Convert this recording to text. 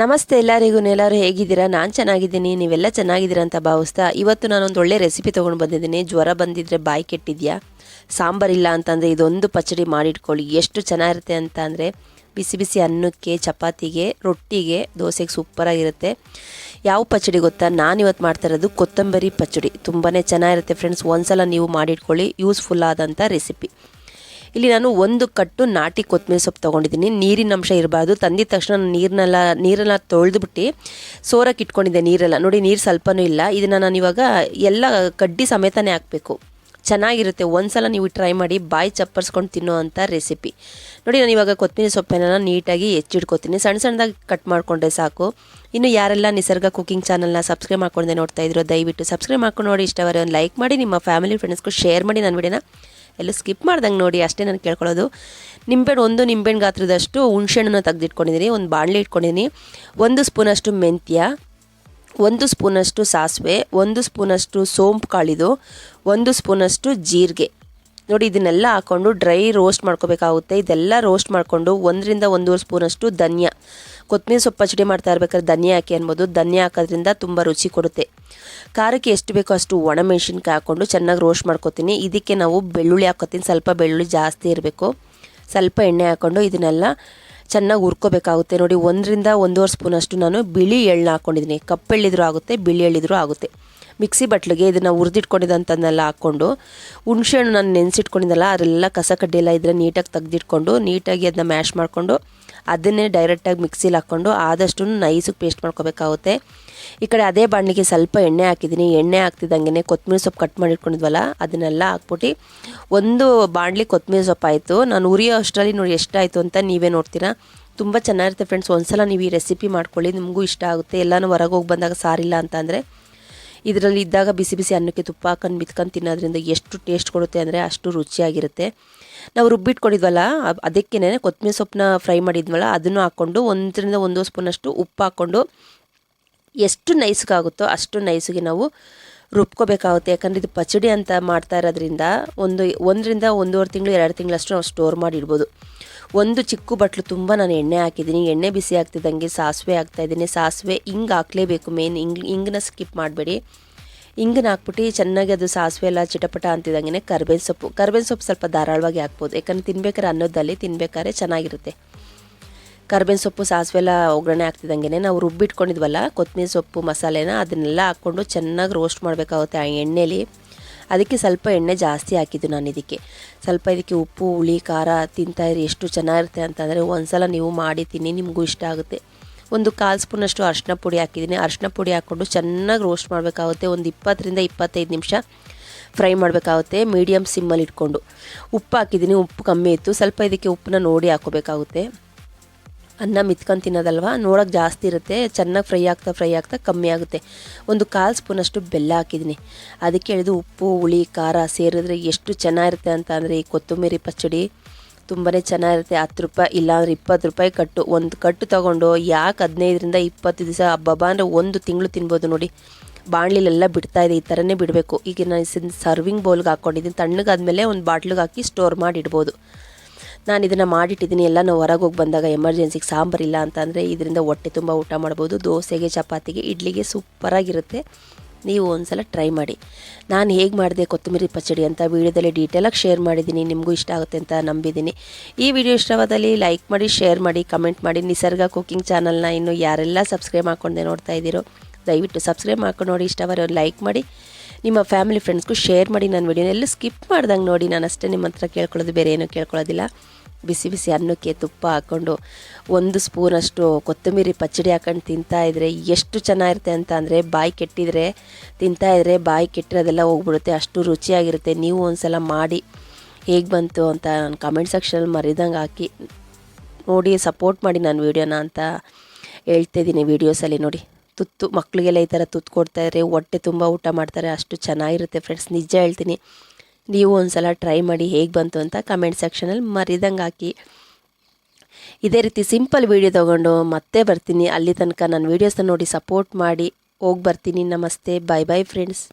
ನಮಸ್ತೆ ಎಲ್ಲರಿಗೂ, ಎಲ್ಲರೂ ಹೇಗಿದ್ದೀರಾ? ನಾನು ಚೆನ್ನಾಗಿದ್ದೀನಿ, ನೀವೆಲ್ಲ ಚೆನ್ನಾಗಿದ್ದೀರಾ ಅಂತ ಭಾವಿಸ್ತಾ ಇವತ್ತು ನಾನೊಂದು ಒಳ್ಳೆ ರೆಸಿಪಿ ತೊಗೊಂಡು ಬಂದಿದ್ದೀನಿ. ಜ್ವರ ಬಂದಿದ್ರೆ ಬಾಯಿ ಕೆಟ್ಟಿದ್ಯಾ? ಸಾಂಬಾರಿಲ್ಲ ಅಂತಂದರೆ ಇದೊಂದು ಪಚಡಿ ಮಾಡಿಟ್ಕೊಳ್ಳಿ. ಎಷ್ಟು ಚೆನ್ನಾಗಿರುತ್ತೆ ಅಂತ ಅಂದರೆ ಬಿಸಿ ಬಿಸಿ ಅನ್ನಕ್ಕೆ, ಚಪಾತಿಗೆ, ರೊಟ್ಟಿಗೆ, ದೋಸೆಗೆ ಸೂಪರಾಗಿರುತ್ತೆ ಯಾವ ಪಚಡಿ ಗೊತ್ತಾ? ನಾನಿವತ್ತು ಮಾಡ್ತಾ ಇರೋದು ಕೊತ್ತಂಬರಿ ಪಚಡಿ. ತುಂಬಾ ಚೆನ್ನಾಗಿರುತ್ತೆ ಫ್ರೆಂಡ್ಸ್ ಒಂದ್ಸಲ ನೀವು ಮಾಡಿಟ್ಕೊಳ್ಳಿ. ಯೂಸ್ಫುಲ್ ಆದಂಥ ರೆಸಿಪಿ ಇಲ್ಲಿ ನಾನು ಒಂದು ಕಟ್ಟು ನಾಟಿ ಕೊತ್ತಂಬರಿ ಸೊಪ್ಪು ತೊಗೊಂಡಿದ್ದೀನಿ. ನೀರಿನ ಅಂಶ ಇರಬಾರ್ದು. ತಂದಿದ ತಕ್ಷಣ ನೀರನ್ನೆಲ್ಲ ನೀರೆಲ್ಲ ತೊಳೆದುಬಿಟ್ಟು ಸೋರಕ್ಕೆ ಇಟ್ಕೊಂಡಿದ್ದೆ ನೀರೆಲ್ಲ. ನೋಡಿ, ನೀರು ಸ್ವಲ್ಪನೂ ಇಲ್ಲ. ಇದನ್ನು ನಾನು ಇವಾಗ ಎಲ್ಲ ಕಡ್ಡಿ ಸಮೇತನೇ ಹಾಕಬೇಕು. ಚೆನ್ನಾಗಿರುತ್ತೆ. ಒಂದ್ಸಲ ನೀವು ಟ್ರೈ ಮಾಡಿ, ಬಾಯಿ ಚಪ್ಪರ್ಸ್ಕೊಂಡು ತಿನ್ನೋ ರೆಸಿಪಿ. ನೋಡಿ, ನಾನು ಇವಾಗ ಕೊತ್ತಂಬರಿ ಸೊಪ್ಪನ್ನ ನೀಟಾಗಿ ಹೆಚ್ಚಿಡ್ಕೊತೀನಿ ಸಣ್ಣ ಸಣ್ಣದಾಗಿ ಕಟ್ ಮಾಡಿಕೊಂಡ್ರೆ ಸಾಕು. ಇನ್ನು ಯಾರೆಲ್ಲ ನಿಸರ್ಗ ಕುಕಿಂಗ್ ಚಾನಲ್ನ ಸಬ್ಸ್ಕ್ರೈಬ್ ಮಾಡ್ಕೊಂಡೆ ನೋಡ್ತಾ ಇದ್ರು, ದಯವಿಟ್ಟು ಸಬ್ಸ್ಕ್ರೈಬ್ ಮಾಡ್ಕೊಂಡು ನೋಡಿ. ಇಷ್ಟವರೆ ಒಂದು ಲೈಕ್ ಮಾಡಿ, ನಿಮ್ಮ ಫ್ಯಾಮಿಲಿ, ಫ್ರೆಂಡ್ಸ್ಗೂ ಶೇರ್ ಮಾಡಿ ನನ್ನ ವಿಡಿಯೋನ. ಎಲ್ಲ ಸ್ಕಿಪ್ ಮಾಡ್ದಂಗೆ ನೋಡಿ ಅಷ್ಟೇ ನಾನು ಕೇಳ್ಕೊಳ್ಳೋದು. ನಿಂಬೆಹಣ್ಣು ಒಂದು ನಿಂಬೆಹಣ್ಣು ಗಾತ್ರದಷ್ಟು ಹುಣ್ಸೆಹಣ್ಣನ್ನು ತೆಗೆದಿಟ್ಕೊಂಡಿದ್ದೀನಿ, ಒಂದು ಬಾಣಲೆ ಇಟ್ಕೊಂಡಿದ್ದೀನಿ. ಒಂದು ಸ್ಪೂನಷ್ಟು ಮೆಂತ್ಯ, ಒಂದು ಸ್ಪೂನಷ್ಟು ಸಾಸಿವೆ, ಒಂದು ಸ್ಪೂನಷ್ಟು ಸೋಂಪು ಕಾಳಿದು, ಒಂದು ಸ್ಪೂನಷ್ಟು ಜೀರಿಗೆ. ನೋಡಿ, ಇದನ್ನೆಲ್ಲ ಹಾಕ್ಕೊಂಡು ಡ್ರೈ ರೋಸ್ಟ್ ಮಾಡ್ಕೋಬೇಕಾಗುತ್ತೆ. ಇದೆಲ್ಲ ರೋಸ್ಟ್ ಮಾಡಿಕೊಂಡು ಒಂದರಿಂದ ಒಂದೂವರೆ ಸ್ಪೂನಷ್ಟು ಧನ್ಯ. ಕೊತ್ತಂಬರಿ ಸೊಪ್ಪು ಪಚಡಿ ಮಾಡ್ತಾ ಇರ್ಬೇಕಾದ್ರೆ ಧನ್ಯ ಹಾಕಿ ಅನ್ಬೋದು. ಧನ್ಯ ಹಾಕೋದ್ರಿಂದ ತುಂಬ ರುಚಿ ಕೊಡುತ್ತೆ. ಖಾರಕ್ಕೆ ಎಷ್ಟು ಬೇಕೋ ಅಷ್ಟು ಒಣಮೆಣ್ಸಿನ್ಕಾಯಿ ಹಾಕ್ಕೊಂಡು ಚೆನ್ನಾಗಿ ರೋಸ್ಟ್ ಮಾಡ್ಕೊತೀನಿ. ಇದಕ್ಕೆ ನಾವು ಬೆಳ್ಳುಳ್ಳಿ ಹಾಕೋತೀನಿ ಸ್ವಲ್ಪ ಬೆಳ್ಳುಳ್ಳಿ ಜಾಸ್ತಿ ಇರಬೇಕು. ಸ್ವಲ್ಪ ಎಣ್ಣೆ ಹಾಕ್ಕೊಂಡು ಇದನ್ನೆಲ್ಲ ಚೆನ್ನಾಗಿ ಹುರ್ಕೋಬೇಕಾಗುತ್ತೆ. ನೋಡಿ, ಒಂದರಿಂದ ಒಂದೂವರೆ ಸ್ಪೂನಷ್ಟು ನಾನು ಬಿಳಿ ಎಳ್ಳು ಹಾಕ್ಕೊಂಡಿದ್ದೀನಿ ಕಪ್ಪೆಳ್ಳಿದ್ರೂ ಆಗುತ್ತೆ, ಬಿಳಿ ಎಳ್ಳಿದ್ರೂ ಆಗುತ್ತೆ. ಮಿಕ್ಸಿ ಬಟ್ಲಿಗೆ ಇದನ್ನು ಹುರಿದಿಟ್ಕೊಂಡಿದ್ದಂಥನ್ನೆಲ್ಲ ಹಾಕ್ಕೊಂಡು, ಹುಣಸೆಹಣ್ಣು ನಾನು ನೆನೆಸಿಟ್ಕೊಂಡಿದ್ದಲ್ಲ, ಅದೆಲ್ಲ ಕಸ ಕಡ್ಡಿಯೆಲ್ಲ ಇದ್ದರೆ ನೀಟಾಗಿ ತೆಗೆದಿಟ್ಕೊಂಡು, ನೀಟಾಗಿ ಅದನ್ನ ಮ್ಯಾಶ್ ಮಾಡಿಕೊಂಡು ಅದನ್ನೇ ಡೈರೆಕ್ಟಾಗಿ ಮಿಕ್ಸಿಲಿ ಹಾಕ್ಕೊಂಡು ಆದಷ್ಟು ನೈಸಿಗೆ ಪೇಸ್ಟ್ ಮಾಡ್ಕೋಬೇಕಾಗುತ್ತೆ. ಈ ಕಡೆ ಅದೇ ಬಾಣಲಿಗೆ ಸ್ವಲ್ಪ ಎಣ್ಣೆ ಹಾಕಿದ್ದೀನಿ. ಎಣ್ಣೆ ಹಾಕ್ತಿದ್ದಂಗೆ ಕೊತ್ತಂಬರಿ ಸೊಪ್ಪು ಕಟ್ ಮಾಡಿಟ್ಕೊಂಡಿದ್ವಲ್ಲ, ಅದನ್ನೆಲ್ಲ ಹಾಕ್ಬಿಟ್ಟು ಒಂದು ಬಾಣಲಿ ಕೊತ್ತಂಬರಿ ಸೊಪ್ಪು ಆಯಿತು. ನಾನು ಉರಿಯೋ ಅಷ್ಟರಲ್ಲಿ ನೋಡಿ ಎಷ್ಟಾಯಿತು ಅಂತ ನೀವೇ ನೋಡ್ತೀರಾ. ತುಂಬ ಚೆನ್ನಾಗಿರುತ್ತೆ ಫ್ರೆಂಡ್ಸ್ ಒಂದ್ಸಲ ನೀವು ಈ ರೆಸಿಪಿ ಮಾಡ್ಕೊಳ್ಳಿ. ನಿಮಗೂ ಇಷ್ಟ ಆಗುತ್ತೆ. ಎಲ್ಲನೂ ಹೊರಗೆ ಹೋಗಿ ಬಂದಾಗ ಸಾರಿಲ್ಲ ಅಂತ ಅಂದರೆ ಇದರಲ್ಲಿ ಇದ್ದಾಗ ಬಿಸಿ ಬಿಸಿ ಅನ್ನಕ್ಕೆ ತುಪ್ಪ ಹಾಕೊಂಡು ಬಿತ್ಕೊಂಡು ತಿನ್ನೋದ್ರಿಂದ ಎಷ್ಟು ಟೇಸ್ಟ್ ಕೊಡುತ್ತೆ ಅಂದರೆ ಅಷ್ಟು ರುಚಿಯಾಗಿರುತ್ತೆ. ನಾವು ರುಬ್ಬಿಟ್ಕೊಂಡಿದ್ವಲ್ಲ ಅದಕ್ಕೇನೆ ಕೊತ್ತಂಬರಿ ಸೊಪ್ಪನ್ನ ಫ್ರೈ ಮಾಡಿದ್ವಲ್ಲ, ಅದನ್ನು ಹಾಕ್ಕೊಂಡು ಒಂದರಿಂದ ಒಂದು ಸ್ಪೂನಷ್ಟು ಉಪ್ಪು ಹಾಕ್ಕೊಂಡು ಎಷ್ಟು ನೈಸ್ಗಾಗುತ್ತೋ ಅಷ್ಟು ನೈಸ್ಗೆ ನಾವು ರುಬ್ಕೋಬೇಕಾಗುತ್ತೆ. ಯಾಕಂದರೆ ಇದು ಪಚಡಿ ಅಂತ ಮಾಡ್ತಾ ಇರೋದ್ರಿಂದ ಒಂದು ಒಂದರಿಂದ ಒಂದೂವರೆ ತಿಂಗಳು, ಎರಡು ತಿಂಗಳಷ್ಟು ನಾವು ಸ್ಟೋರ್ ಮಾಡಿಡ್ಬೋದು. ಒಂದು ಚಿಕ್ಕ ಬಟ್ಲು ತುಂಬ ನಾನು ಎಣ್ಣೆ ಹಾಕಿದ್ದೀನಿ. ಎಣ್ಣೆ ಬಿಸಿ ಆಗ್ತಿದ್ದಂಗೆ ಸಾಸಿವೆ ಹಾಕ್ತಾಯಿದ್ದೀನಿ ಸಾಸಿವೆ ಹಿಂಗೆ ಹಾಕಲೇಬೇಕು ಮೇನ್ ಹಿಂಗ್, ಹಿಂಗನ್ನ ಸ್ಕಿಪ್ ಮಾಡಬೇಡಿ. ಹಿಂಗನ್ನ ಹಾಕ್ಬಿಟ್ಟು ಚೆನ್ನಾಗಿ ಅದು ಸಾಸಿವೆ ಎಲ್ಲ ಚಿಟಪಟ ಅಂತಿದ್ದಂಗೆ ಕರ್ಬೇವಿನ ಸೊಪ್ಪು. ಕರ್ಬೇವಿನ ಸೊಪ್ಪು ಸ್ವಲ್ಪ ಧಾರಾಳವಾಗಿ ಹಾಕ್ಬೋದು. ಯಾಕಂದ್ರೆ ತಿನ್ಬೇಕಾದ್ರೆ ಅನ್ನೋದಲ್ಲಿ ತಿನ್ಬೇಕಾದ್ರೆ ಚೆನ್ನಾಗಿರುತ್ತೆ. ಕರ್ಬೇವಿನ ಸೊಪ್ಪು, ಸಾಸಿವೆ ಎಲ್ಲ ಒಗ್ಗರಣೆ ಹಾಕ್ತಿದ್ದಂಗೆ ನಾವು ರುಬ್ಬಿಟ್ಕೊಂಡಿದ್ವಲ್ಲ, ಕೊತ್ತಂಬರಿ ಸೊಪ್ಪು, ಮಸಾಲೆನ ಅದನ್ನೆಲ್ಲ ಹಾಕ್ಕೊಂಡು ಚೆನ್ನಾಗಿ ರೋಸ್ಟ್ ಮಾಡಬೇಕಾಗುತ್ತೆ ಆ ಎಣ್ಣೆಲಿ. ಅದಕ್ಕೆ ಸ್ವಲ್ಪ ಎಣ್ಣೆ ಜಾಸ್ತಿ ಹಾಕಿದ್ದು ನಾನು ಇದಕ್ಕೆ. ಸ್ವಲ್ಪ ಇದಕ್ಕೆ ಉಪ್ಪು, ಹುಳಿ, ಖಾರ ತಿಂತಾಯಿರಿ ಎಷ್ಟು ಚೆನ್ನಾಗಿರುತ್ತೆ ಅಂತಂದರೆ ಒಂದು ಸಲ ನೀವು ಮಾಡಿ ತಿನ್ನಿ, ನಿಮಗೂ ಇಷ್ಟ ಆಗುತ್ತೆ. ಒಂದು ಕಾಲು ಸ್ಪೂನಷ್ಟು ಅರಿಶಿನ ಪುಡಿ ಹಾಕಿದ್ದೀನಿ. ಅರಿಶಿನ ಪುಡಿ ಹಾಕ್ಕೊಂಡು ಚೆನ್ನಾಗಿ ರೋಸ್ಟ್ ಮಾಡಬೇಕಾಗುತ್ತೆ. ಒಂದು ಇಪ್ಪತ್ತರಿಂದ ಇಪ್ಪತ್ತೈದು ನಿಮಿಷ ಫ್ರೈ ಮಾಡಬೇಕಾಗುತ್ತೆ. ಮೀಡಿಯಮ್ ಸಿಮ್ಮಲ್ಲಿ ಇಟ್ಕೊಂಡು. ಉಪ್ಪು ಹಾಕಿದ್ದೀನಿ. ಉಪ್ಪು ಕಮ್ಮಿ ಇತ್ತು. ಸ್ವಲ್ಪ ಇದಕ್ಕೆ ಉಪ್ಪನ್ನ ನೋಡಿ ಹಾಕೋಬೇಕಾಗುತ್ತೆ ಅನ್ನ ಮಿತ್ಕೊಂಡು ತಿನ್ನೋದಲ್ವ? ನೋಡೋಕೆ ಜಾಸ್ತಿ ಇರುತ್ತೆ. ಚೆನ್ನಾಗಿ ಫ್ರೈ ಆಗ್ತಾ ಫ್ರೈ ಆಗ್ತಾ ಕಮ್ಮಿ ಆಗುತ್ತೆ. ಒಂದು ಕಾಲು ಸ್ಪೂನಷ್ಟು ಬೆಲ್ಲ ಹಾಕಿದ್ದೀನಿ. ಅದಕ್ಕೆ ಹೇಳಿದು ಉಪ್ಪು, ಹುಳಿ, ಖಾರ ಸೇರಿದ್ರೆ ಎಷ್ಟು ಚೆನ್ನಾಗಿರುತ್ತೆ ಅಂತ ಅಂದರೆ ಈ ಕೊತ್ತಂಬರಿ ಪಚ್ಚಡಿ ತುಂಬಾ ಚೆನ್ನಾಗಿರುತ್ತೆ. ಹತ್ತು ರೂಪಾಯಿ ಇಲ್ಲಾಂದ್ರೆ ಇಪ್ಪತ್ತು ರೂಪಾಯಿ ಕಟ್ಟು. ಒಂದು ಕಟ್ಟು ತೊಗೊಂಡು ಯಾಕೆ ಹದಿನೈದರಿಂದ ಇಪ್ಪತ್ತು ದಿವಸ ಹಬ್ಬ ಅಂದರೆ ಒಂದು ತಿಂಗಳು ತಿನ್ಬೋದು ನೋಡಿ. ಬಾಣಲಿಲೆಲ್ಲ ಬಿಡ್ತಾ ಇದೆ, ಈ ಥರನೇ ಬಿಡಬೇಕು. ಈಗ ನಾನು ಸರ್ವಿಂಗ್ ಬೌಲ್ಗೆ ಹಾಕ್ಕೊಂಡಿದ್ದೀನಿ ತಣ್ಣಗಾದ್ಮೇಲೆ ಒಂದು ಬಾಟ್ಲಿಗೆ ಹಾಕಿ ಸ್ಟೋರ್ ಮಾಡಿ ಇಡ್ಬೋದು ನಾನು ಇದನ್ನು ಮಾಡಿಟ್ಟಿದ್ದೀನಿ. ಎಲ್ಲ ನಾವು ಹೊರಗೆ ಹೋಗಿ ಬಂದಾಗ ಎಮರ್ಜೆನ್ಸಿಗೆ ಸಾಂಬಾರಿಲ್ಲ ಅಂತಂದರೆ ಇದರಿಂದ ಹೊಟ್ಟೆ ತುಂಬ ಊಟ ಮಾಡ್ಬೋದು. ದೋಸೆಗೆ, ಚಪಾತಿಗೆ, ಇಡ್ಲಿಗೆ ಸೂಪರಾಗಿರುತ್ತೆ. ನೀವು ಒಂದ್ಸಲ ಟ್ರೈ ಮಾಡಿ. ನಾನು ಹೇಗೆ ಮಾಡಿದೆ ಕೊತ್ತಂಬರಿ ಪಚ್ಚಡಿ ಅಂತ ವೀಡಿಯೋದಲ್ಲಿ ಡೀಟೇಲಾಗಿ ಶೇರ್ ಮಾಡಿದ್ದೀನಿ ನಿಮಗೂ ಇಷ್ಟ ಆಗುತ್ತೆ ಅಂತ ನಂಬಿದ್ದೀನಿ ಈ ವಿಡಿಯೋ ಇಷ್ಟವಾದಲ್ಲಿ ಲೈಕ್ ಮಾಡಿ ಶೇರ್ ಮಾಡಿ ಕಮೆಂಟ್ ಮಾಡಿ. ನಿಸರ್ಗ ಕುಕಿಂಗ್ ಚಾನಲ್ನ ಇನ್ನು ಯಾರೆಲ್ಲ ಸಬ್ಸ್ಕ್ರೈಬ್ ಮಾಡ್ಕೊಂಡೆ ನೋಡ್ತಾ ಇದ್ದೀರೋ, ದಯವಿಟ್ಟು ಸಬ್ಸ್ಕ್ರೈಬ್ ಮಾಡ್ಕೊಂಡು ನೋಡಿ. ಇಷ್ಟವರೆ ಒಂದು ಲೈಕ್ ಮಾಡಿ. ನಿಮ್ಮ ಫ್ಯಾಮಿಲಿ ಫ್ರೆಂಡ್ಸ್ಗೂ ಶೇರ್ ಮಾಡಿ. ನನ್ನ ವಿಡಿಯೋನೆಲ್ಲ ಸ್ಕಿಪ್ ಮಾಡ್ದಂಗೆ ನೋಡಿ. ನಾನು ಅಷ್ಟೇ ನಿಮ್ಮ ಹತ್ರ ಕೇಳ್ಕೊಳ್ಳೋದು, ಬೇರೆ ಏನೂ ಕೇಳ್ಕೊಳ್ಳೋದಿಲ್ಲ. ಬಿಸಿ ಬಿಸಿ ಅನ್ನಕ್ಕೆ ತುಪ್ಪ ಹಾಕ್ಕೊಂಡು ಒಂದು ಸ್ಪೂನಷ್ಟು ಕೊತ್ತಂಬರಿ ಪಚ್ಚಡಿ ಹಾಕೊಂಡು ತಿಂತಾಯಿದ್ರೆ ಎಷ್ಟು ಚೆನ್ನಾಗಿರುತ್ತೆ ಅಂತ ಅಂದರೆ ಬಾಯಿ ಕೆಟ್ಟಿದ್ರೆ ತಿಂತಾಯಿದ್ರೆ ಬಾಯಿ ಕೆಟ್ಟಿರೋದೆಲ್ಲ ಹೋಗ್ಬಿಡುತ್ತೆ, ಅಷ್ಟು ರುಚಿಯಾಗಿರುತ್ತೆ. ನೀವು ಒಂದು ಸಲ ಮಾಡಿ ಹೇಗೆ ಬಂತು ಅಂತ ನಾನು ಕಮೆಂಟ್ ಸೆಕ್ಷನಲ್ಲಿ ಮರಿದಂಗೆ ಹಾಕಿ ನೋಡಿ ಸಪೋರ್ಟ್ ಮಾಡಿ ನಾನು ವೀಡಿಯೋನ ಅಂತ ಹೇಳ್ತಿದ್ದೀನಿ ವೀಡಿಯೋಸಲ್ಲಿ ನೋಡಿ. ತುತ್ತು ಮಕ್ಕಳಿಗೆಲ್ಲ ಈ ಥರ ತುತ್ತು ಕೊಡ್ತಾಯಿದ್ರೆ ಹೊಟ್ಟೆ ತುಂಬ ಊಟ ಮಾಡ್ತಾರೆ, ಅಷ್ಟು ಚೆನ್ನಾಗಿರುತ್ತೆ ಫ್ರೆಂಡ್ಸ್ ನಿಜ ಹೇಳ್ತೀನಿ. ನೀವು ಒಂದು ಸಲ ಟ್ರೈ ಮಾಡಿ ಹೇಗೆ ಬಂತು ಅಂತ ಕಮೆಂಟ್ ಸೆಕ್ಷನಲ್ಲಿ ಮರಿದಂಗೆ ಹಾಕಿ. ಇದೇ ರೀತಿ ಸಿಂಪಲ್ ವೀಡಿಯೋ ತೊಗೊಂಡು ಮತ್ತೆ ಬರ್ತೀನಿ. ಅಲ್ಲಿ ತನಕ ನನ್ನ ವೀಡಿಯೋಸ್ನ ನೋಡಿ ಸಪೋರ್ಟ್ ಮಾಡಿ. ಹೋಗಿ ಬರ್ತೀನಿ. ನಮಸ್ತೆ. ಬಾಯ್ ಬಾಯ್ ಫ್ರೆಂಡ್ಸ್